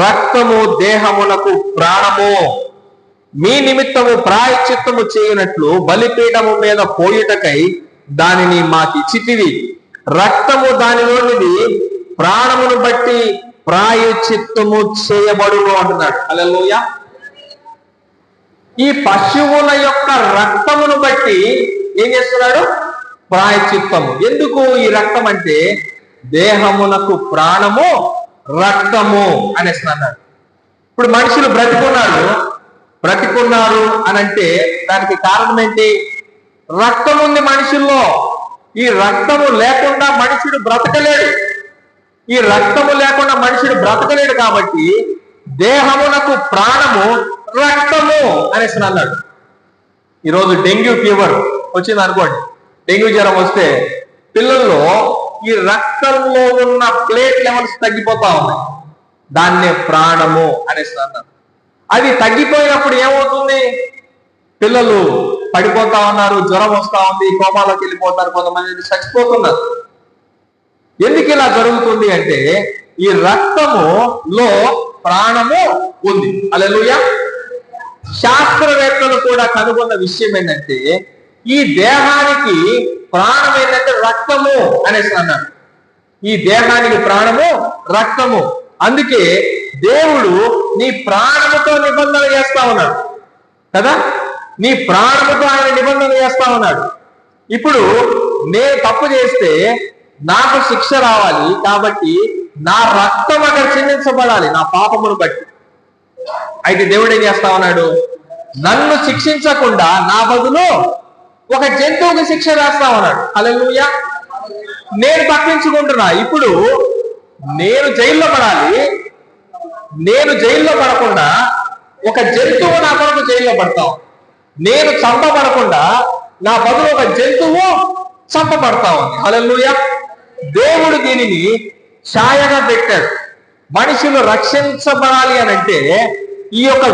రక్తము దేహమునకు ప్రాణము మీ నిమిత్తము ప్రాయచిత్తము చేయనట్లు బలిపీఠము మీద పోయుటకై దానిని మాకిచ్చితివి. రక్తము దానిలోనిది ప్రాణమును బట్టి ప్రాయచిత్తము చేయబడును అంటున్నాడు. అలలోయ ఈ పశువుల యొక్క రక్తమును బట్టి ఏం చేస్తున్నాడు? ప్రాయచిత్తము ఎందుకు ఈ రక్తం అంటే దేహమునకు ప్రాణము రక్తము అనేసి అన్నాడు ఇప్పుడు మనుషులు బ్రతికున్నారు బ్రతికున్నారు అని అంటే దానికి కారణం ఏంటి? రక్తం ఉంది మనుషుల్లో. ఈ రక్తము లేకుండా మనుషుడు బ్రతకలేడు. ఈ రక్తము లేకుండా మనుషుడు బ్రతకలేడు కాబట్టి దేహమునకు ప్రాణము రక్తము అనేసి అన్నాడు. ఈరోజు డెంగ్యూ ఫీవర్ వచ్చింది అనుకోండి డెంగ్యూ జ్వరం వస్తే పిల్లల్లో ఈ రక్తంలో ఉన్న ప్లేట్ లెవెల్స్ తగ్గిపోతా ఉన్నాయి. దాన్నే ప్రాణము అనేసి అన్నారు. అది తగ్గిపోయినప్పుడు ఏమవుతుంది? పిల్లలు పడిపోతా ఉన్నారు జ్వరం వస్తా ఉంది కోమాలోకి వెళ్ళిపోతారు కొంతమంది చచ్చిపోతున్నారు. ఎందుకు ఇలా జరుగుతుంది అంటే ఈ రక్తములో ప్రాణము ఉంది. అలెలుయ శాస్త్రవేత్తలు కూడా కనుగొన్న విషయం ఏంటంటే ఈ దేహానికి ప్రాణం ఏంటంటే రక్తము అనేసి అన్నాడు. ఈ దేహానికి ప్రాణము రక్తము. అందుకే దేవుడు నీ ప్రాణముతో నిబంధన చేస్తా ఉన్నాడు. కదా? నీ ప్రాణముతో ఆయన నిబంధన చేస్తా ఉన్నాడు. ఇప్పుడు నేను తప్పు చేస్తే నాకు శిక్ష రావాలి కాబట్టి నా రక్తం అక్కడ చెల్లించబడాలి నా పాపమును బట్టి. అయితే దేవుడు ఏం చేస్తా ఉన్నాడు? నన్ను శిక్షించకుండా నా బదులు ఒక జంతువుకి శిక్ష వేస్తా ఉన్నాడు. అలెలుయ నేను తప్పించుకుంటున్నా ఇప్పుడు నేను జైల్లో పడాలి. నేను జైల్లో పడకుండా ఒక జంతువు నా కొరకు జైల్లో పడతాం నేను చంపబడకుండా నా బదులు ఒక జంతువు చంపబడతా ఉంది హల్లెలూయా. దేవుడు దీనిని ఛాయగా పెట్టాడు. మనుషులు రక్షించబడాలి అని అంటే ఈ యొక్క